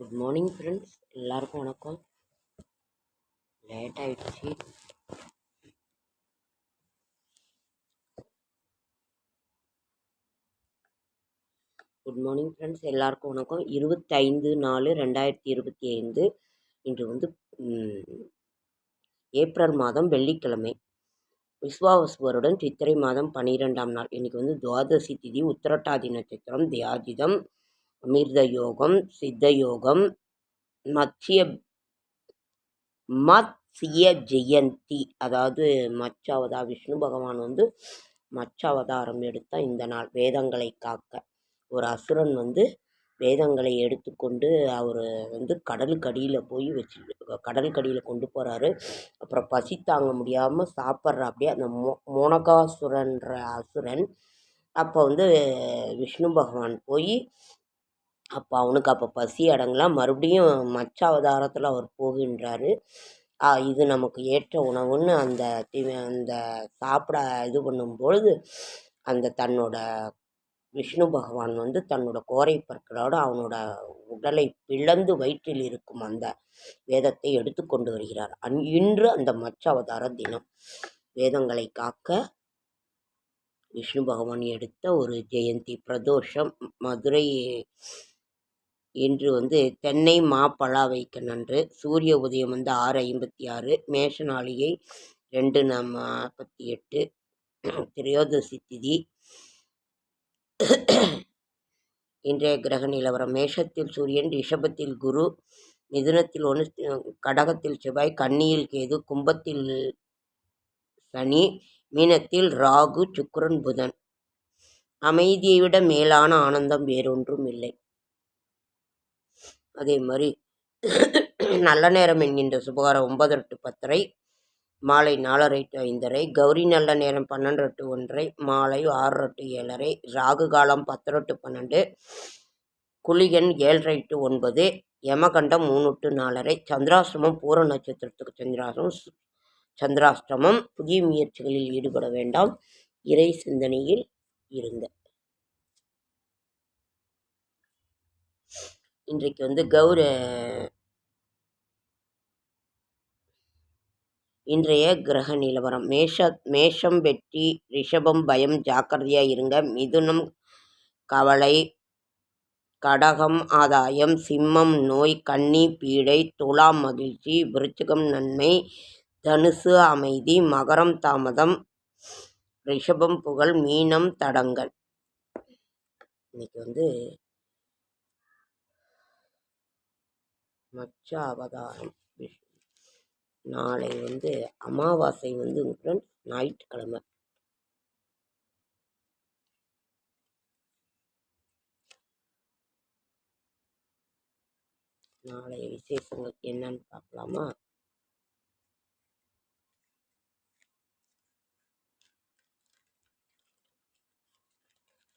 Good morning friends எல்லாருக்கும் வணக்கம். Late ஆயிடுச்சு குட் மார்னிங் ஃப்ரெண்ட்ஸ் எல்லாருக்கும் வணக்கம். இருபத்தைந்து நாலு ரெண்டாயிரத்தி இருபத்தி ஐந்து. இன்று வந்து ஏப்ரல் மாதம் வெள்ளிக்கிழமை. விஸ்வாவசுவருடன் சித்திரை மாதம் பன்னிரெண்டாம் நாள். இன்றைக்கி வந்து துவாதசி திதி உத்திரட்டாதி நட்சத்திரம் தியாஜிதம் அமிர்த யோகம் சித்த யோகம் மத்ய மத்ய ஜெயந்தி. அதாவது மச்சாவதா விஷ்ணு பகவான் வந்து மச்சாவதாரம் எடுத்தால் எடுத்த இந்த நாள் வேதங்களை காக்க. ஒரு அசுரன் வந்து வேதங்களை எடுத்துக்கொண்டு அவர் வந்து கடலுக்கடியில் போய் வச்சு கடலுக்கடியில் கொண்டு போகிறாரு அப்புறம் பசி தாங்க முடியாமல் சாப்பிட்ற அப்படியே அந்த மோ மோனகாசுரன்ற அசுரன். அப்போ வந்து விஷ்ணு பகவான் போய் அப்போ அவனுக்கு அப்போ பசி அடங்கலாம் மறுபடியும் மச்ச அவதாரத்தில் அவர் போகின்றாரு. இது நமக்கு ஏற்ற உணவுன்னு அந்த தி- அந்த சாப்பிட இது பண்ணும்பொழுது அந்த தன்னோட விஷ்ணு பகவான் வந்து தன்னோட கோரை பற்களோடு அவனோட உடலை பிளந்து வயிற்றில் இருக்கும் அந்த வேதத்தை எடுத்துக்கொண்டு வருகிறார். அன் இன்று அந்த மச்ச அவதார தினம். வேதங்களை காக்க விஷ்ணு பகவான் எடுத்த ஒரு ஜெயந்தி பிரதோஷம். மதுரை இன்று வந்து தென்னை மா வைக்க நன்று. சூரிய உதயம் வந்து ஆறு ஐம்பத்தி ஆறு மேஷ நாளிகை ரெண்டு நாற்பத்தி எட்டு திரையோதசி திதி. இன்றைய கிரக நிலவரம் மேஷத்தில் சூரியன் ரிஷபத்தில் குரு மிதுனத்தில் ஒன்று கடகத்தில் செவ்வாய் கன்னியில் கேது கும்பத்தில் சனி மீனத்தில் ராகு சுக்கரன் புதன். அமைதியை விட மேலான ஆனந்தம் வேறொன்றும் இல்லை. அதே மாதிரி நல்ல நேரம் என்கின்ற சுபகாரம் ஒன்பது டு பத்தரை மாலை நாலரை டு ஐந்தரை கௌரி நல்ல நேரம் பன்னெண்டு டு ஒன்றரை மாலை ஆறு டு ஏழரை ராகு காலம் பத்தரை டு பன்னெண்டு குளிகன் ஏழரை டு ஒன்பது யமகண்டம் மூணு டு நாலரை சந்திராசிரமம் பூர நட்சத்திரத்துக்கு சந்திராசிரமம் சந்திராஷ்டமம் புதிய முயற்சிகளில் ஈடுபட வேண்டாம். இறை சிந்தனையில் இருங்க இன்றைக்கு வந்து கௌர இன்றைய கிரக நிலவரம். மேஷ மேஷம் வெற்றி ரிஷபம் பயம் ஜாக்கிரதையாக இருங்க. மிதுனம் கவலை கடகம் ஆதாயம் சிம்மம் நோய் கன்னி பீடை துலாம் மகிழ்ச்சி விருச்சிகம் நன்மை தனுசு அமைதி மகரம் தாமதம் ரிஷபம் புகழ் மீனம் தடங்கல் இன்னைக்கு வந்து மச்ச அவதாரம் விஷ்ணு நாளை வந்து அமாவாசை வந்து ஃப்ரெண்ட்ஸ் ஞாயிற்றுக்கிழமை. நாளைய விசேஷங்கள் என்னன்னு பார்க்கலாமா?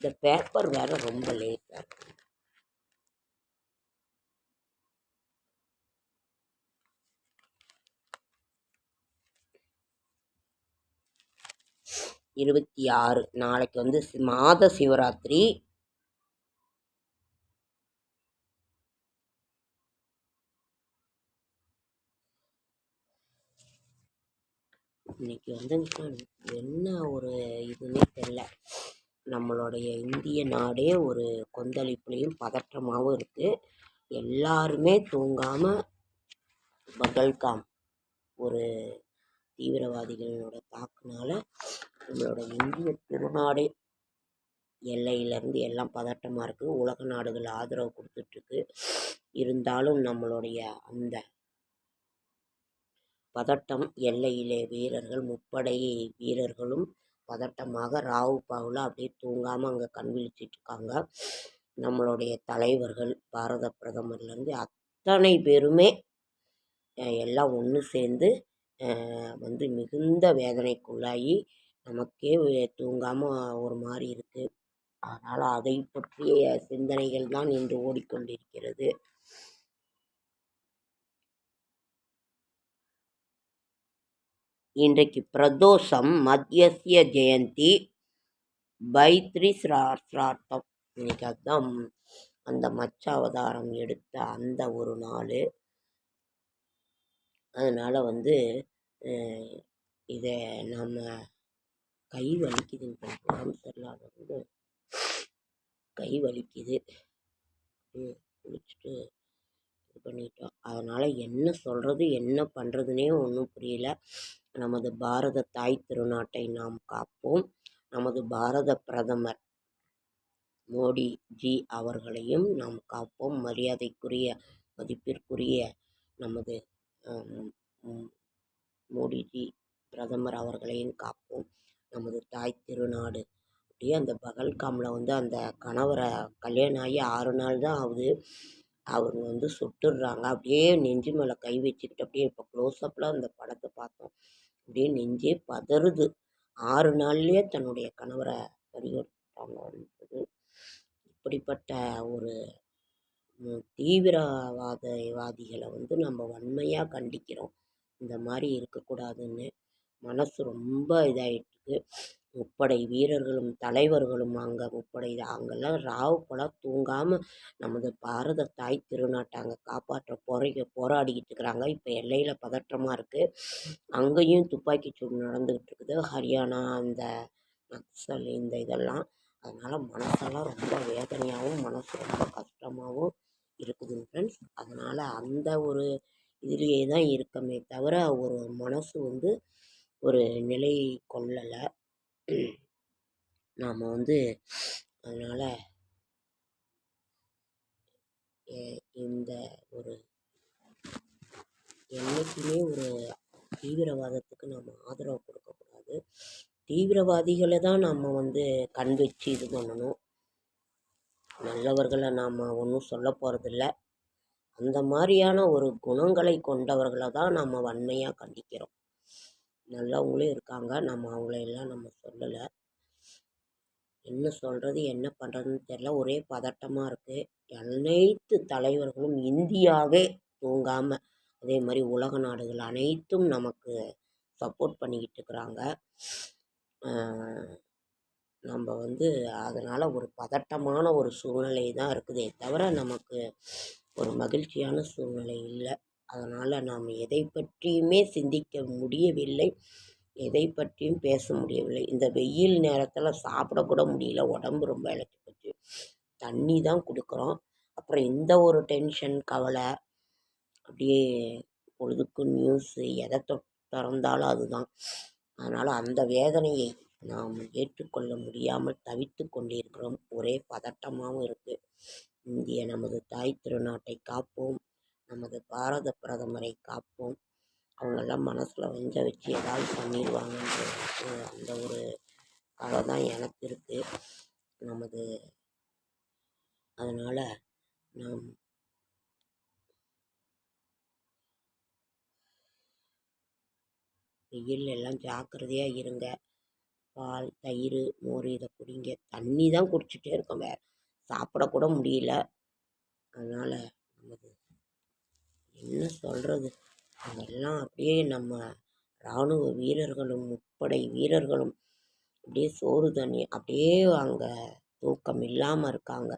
இந்த பேப்பர் வேற ரொம்ப லேட்டாக இருக்கு. இருபத்தி ஆறு நாளைக்கு வந்து மாத சிவராத்திரி. இன்னைக்கு வந்து என்ன ஒரு இதுன்னே தெரில. நம்மளுடைய இந்திய நாடே ஒரு கொந்தளிப்புலையும் பதற்றமாகவும் இருக்குது எல்லாருமே தூங்காமல் பகல்காம் ஒரு தீவிரவாதிகளோட தாக்குனால நம்மளோட இந்திய திருநாடே எல்லையிலேருந்து எல்லாம் பதட்டமாக இருக்குது உலக நாடுகள் ஆதரவு கொடுத்துட்ருக்கு இருந்தாலும் நம்மளுடைய அந்த பதட்டம் எல்லையிலே வீரர்கள் முப்படை வீரர்களும் பதட்டமாக ராவு பாவில் அப்படியே தூங்காமல் அங்கே கண் விழிச்சிட்டு இருக்காங்க. நம்மளுடைய தலைவர்கள் பாரத பிரதமர்லேருந்து அத்தனை பேருமே எல்லாம் ஒன்று சேர்ந்து வந்து மிகுந்த வேதனைக்குள்ளாகி நமக்கே தூங்காமல் ஒரு மாதிரி இருக்குது அதனால் அதை பற்றிய சிந்தனைகள் தான் இன்று ஓடிக்கொண்டிருக்கிறது. இன்றைக்கு பிரதோஷம் மத்தியசிய ஜெயந்தி பைத்ரி சிரார்த்தார்த்தம் இன்னைக்கு அதுதான் அந்த மச்ச அவதாரம் எடுத்த அந்த ஒரு நாள். அதனால் வந்து இதை நாம் கை வலிக்குதுன்னு உடம்பு சரியில்லாதவங்க கை வலிக்குது. குளிச்சுட்டு இது பண்ணிட்டோம். அதனால் என்ன சொல்கிறது என்ன பண்ணுறதுனே ஒன்றும் புரியல. நமது பாரத தாய் திருநாட்டை நாம் காப்போம். நமது பாரத பிரதமர் மோடிஜி அவர்களையும் நாம் காப்போம். மரியாதைக்குரிய மதிப்பிற்குரிய நமது மோடிஜி பிரதமர் அவர்களையும் காப்போம். நமது தாய் திருநாடு. அப்படியே அந்த பகல்காமில் வந்து அந்த கணவரை கல்யாணம் ஆகி ஆறு நாள் தான் ஆகுது. அவங்க வந்து சுட்டுடுறாங்க. அப்படியே நெஞ்சு மேலே கை வச்சுக்கிட்டு அப்படியே இப்போ க்ளோஸ்அப்பில் அந்த படத்தை பார்த்தோம். அப்படியே நெஞ்சே பதறுது. ஆறு நாள்லேயே தன்னுடைய கணவரை பறிகொடுத்துட்டாங்கன்றது. இப்படிப்பட்ட ஒரு தீவிரவாதவாதிகளை வந்து நம்ம வன்மையாக கண்டிக்கிறோம். இந்த மாதிரி இருக்கக்கூடாதுன்னு மனசு ரொம்ப இதாகிட்டுருக்கு முப்படை வீரர்களும் தலைவர்களும் அங்கே முப்படை அங்கெல்லாம் ராவு பல தூங்காமல் நமது பாரத தாய் திருநாட்டை அங்கே காப்பாற்ற போரை போராடிக்கிட்டு இருக்கிறாங்க. இப்போ எல்லையில் பதற்றமாக இருக்குது அங்கேயும் துப்பாக்கி சூடு நடந்துக்கிட்டு இருக்குது ஹரியானா அந்த நக்சல் இந்த இதெல்லாம். அதனால் மனசெல்லாம் ரொம்ப வேதனையாகவும் மனசு ரொம்ப கஷ்டமாகவும் இருக்குதுங்க ஃப்ரெண்ட்ஸ் அதனால் அந்த ஒரு இதுலேயே தான் இருக்கமே தவிர ஒரு மனசு வந்து ஒரு நிலை கொள்ளலை. நாம் வந்து அதனால் இந்த ஒரு என்றைக்குமே ஒரு தீவிரவாதத்துக்கு நாம் ஆதரவு கொடுக்கக்கூடாது. தீவிரவாதிகளை தான் நம்ம வந்து கண் வச்சு இது பண்ணணும். நல்லவர்களை நாம் ஒன்றும் சொல்ல போகிறதில்ல அந்த மாதிரியான ஒரு குணங்களை கொண்டவர்களை தான் நம்ம வன்மையாக கண்டிக்கிறோம். நல்லவங்களும் இருக்காங்க. நம்ம அவங்களையெல்லாம் நம்ம சொல்லலை. என்ன சொல்கிறது என்ன பண்ணுறதுன்னு தெரில ஒரே பதட்டமாக இருக்குது அனைத்து தலைவர்களும் இந்தியாவே தூங்காமல் அதே மாதிரி உலக நாடுகள் அனைத்தும் நமக்கு சப்போர்ட் பண்ணிக்கிட்டு இருக்கிறாங்க. நம்ம வந்து அதனால் ஒரு பதட்டமான ஒரு சூழ்நிலை தான் இருக்குதே தவிர நமக்கு ஒரு மகிழ்ச்சியான சூழ்நிலை இல்லை. அதனால் நாம் எதை பற்றியுமே சிந்திக்க முடியவில்லை. எதை பற்றியும் பேச முடியவில்லை. இந்த வெயில் நேரத்தில் சாப்பிடக்கூட முடியல. உடம்பு ரொம்ப இழைச்சி போச்சு. தண்ணி தான் கொடுக்குறோம். அப்புறம் இந்த ஒரு டென்ஷன் கவலை அப்படியே பொழுதுக்கும் நியூஸு எதை திறந்தாலும் அதுதான். அதனால் அந்த வேதனையை நாம் ஏற்றுக்கொள்ள முடியாமல் தவித்து கொண்டிருக்கிறோம். ஒரே பதட்டமாகவும் இருக்குது இந்திய நமது தாய் திருநாட்டை காப்போம். நமது பாரத பிரதமரை காப்போம். அவங்கெல்லாம் மனசில் வஞ்ச வச்சு ஏதாவது பண்ணிடுவாங்கன்ற அந்த ஒரு கதை தான் எனக்கு இருக்குது நமது அதனால் நாம் வெயில் எல்லாம் ஜாக்கிரதையாக இருங்க. பால் தயிர் மோர் இதை குடிங்க. தண்ணி தான் குடிச்சிட்டே இருக்கோம் வேறு. சாப்பிடக்கூட முடியல. அதனால் நமக்கு என்ன சொல்கிறது அதெல்லாம் அப்படியே நம்ம இராணுவ வீரர்களும் முப்படை வீரர்களும் அப்படியே சோறு தண்ணி அப்படியே அங்கே தூக்கம் இல்லாமல் இருக்காங்க.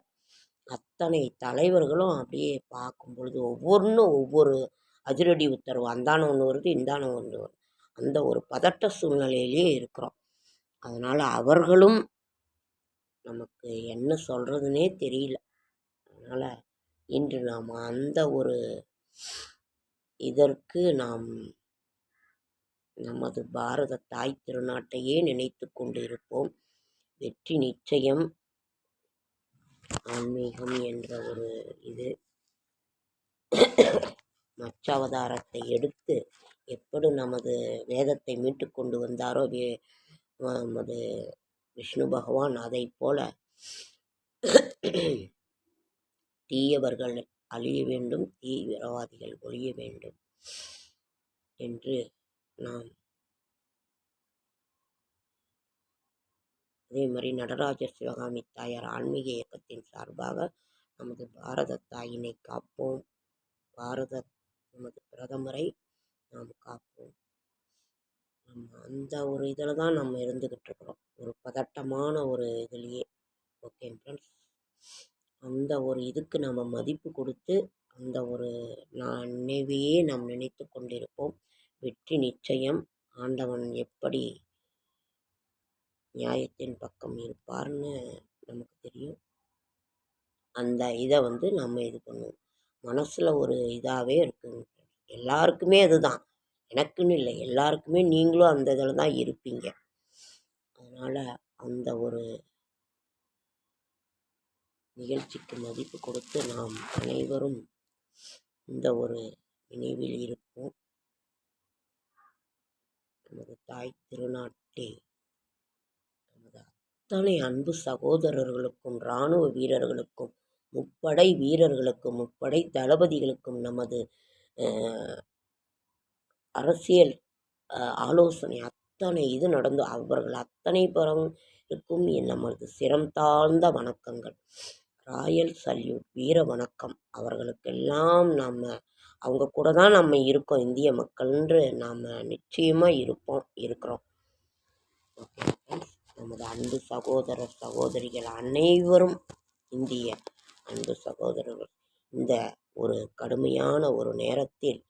அத்தனை தலைவர்களும் அப்படியே பார்க்கும் பொழுது ஒவ்வொன்றும் ஒவ்வொரு அதிரடி உத்தரவு அந்தான ஒன்று வருது இந்தான ஒன்று வருது. அந்த ஒரு பதட்ட சூழ்நிலையிலேயே இருக்கிறோம். அதனால் அவர்களும் நமக்கு என்ன சொல்கிறதுனே தெரியல. அதனால் இன்று நாம் அந்த ஒரு இதற்கு நாம் நமது பாரத தாய் திருநாட்டையே நினைத்து கொண்டிருப்போம். வெற்றி நிச்சயம் ஆன்மீகம் என்ற ஒரு இது. மச்சாவதாரத்தை எடுத்து எப்படி நமது வேதத்தை மீட்டு கொண்டு வந்தாரோ வே நமது விஷ்ணு பகவான் அதை போல தீயவர்கள் அழிய வேண்டும் தீவிரவாதிகள் ஒழிய வேண்டும் என்று நாம் அதே மாதிரி நடராஜர் சிவகாமி தாயார் ஆன்மீக இயக்கத்தின் சார்பாக நமது பாரத தாயினை காப்போம். பாரத நமது பிரதமரை நாம் காப்போம். நம்ம அந்த ஒரு இதில் தான் நம்ம இருந்துக்கிட்டு இருக்கிறோம். ஒரு பதட்டமான ஒரு இதுலேயே. ஓகே ஃப்ரெண்ட்ஸ் அந்த ஒரு இதுக்கு நம்ம மதிப்பு கொடுத்து அந்த ஒரு நான் நினைவையே நாம் நினைத்து கொண்டிருப்போம். வெற்றி நிச்சயம். ஆண்டவன் எப்படி நியாயத்தின் பக்கம் இருப்பார்னு நமக்கு தெரியும். அந்த இதை வந்து நம்ம இது பண்ணுவோம். மனசில் ஒரு இதாகவே இருக்குங்க எல்லாருக்குமே அதுதான். எனக்குன்னு இல்லை. எல்லாருக்குமே நீங்களும் அந்த இதில் தான் இருப்பீங்க. அதனால் அந்த ஒரு நிகழ்ச்சிக்கு மதிப்பு கொடுத்து நாம் அனைவரும் இந்த ஒரு நினைவில் இருப்போம். நமது தாய் திருநாட்டே நமது அத்தனை அன்பு சகோதரர்களுக்கும் இராணுவ வீரர்களுக்கும் முப்படை வீரர்களுக்கும் முப்படை தளபதிகளுக்கும் நமது அரசியல் ஆலோசனை அத்தனை இது நடந்து அவர்கள் அத்தனை பேருக்கும் என் நமது சிரம் தாழ்ந்த வணக்கங்கள். ராயல் சல்யூட் வீர வணக்கம். அவர்களுக்கெல்லாம் நம்ம அவங்க கூட தான் நம்ம இருக்கோம் இந்திய மக்கள்ன்று நாம் நிச்சயமாக இருப்போம் இருக்கிறோம். ஓகே ஃப்ரெண்ட்ஸ் நமது அன்பு சகோதர சகோதரிகள் அனைவரும் இந்திய அன்பு சகோதரர்கள். இந்த ஒரு கடுமையான ஒரு நேரத்தில்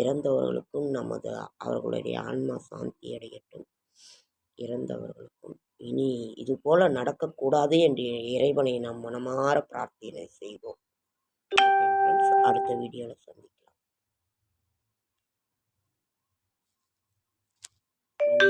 இறந்தவர்களுக்கும் நமது அவர்களுடைய ஆன்மா சாந்தி அடையட்டும். இறந்தவர்களுக்கும் இனி இது போல நடக்கக்கூடாது என்று இறைவனை நாம் மனமாற பிரார்த்தனை செய்வோம். அடுத்த வீடியோவில் சந்திக்கலாம்.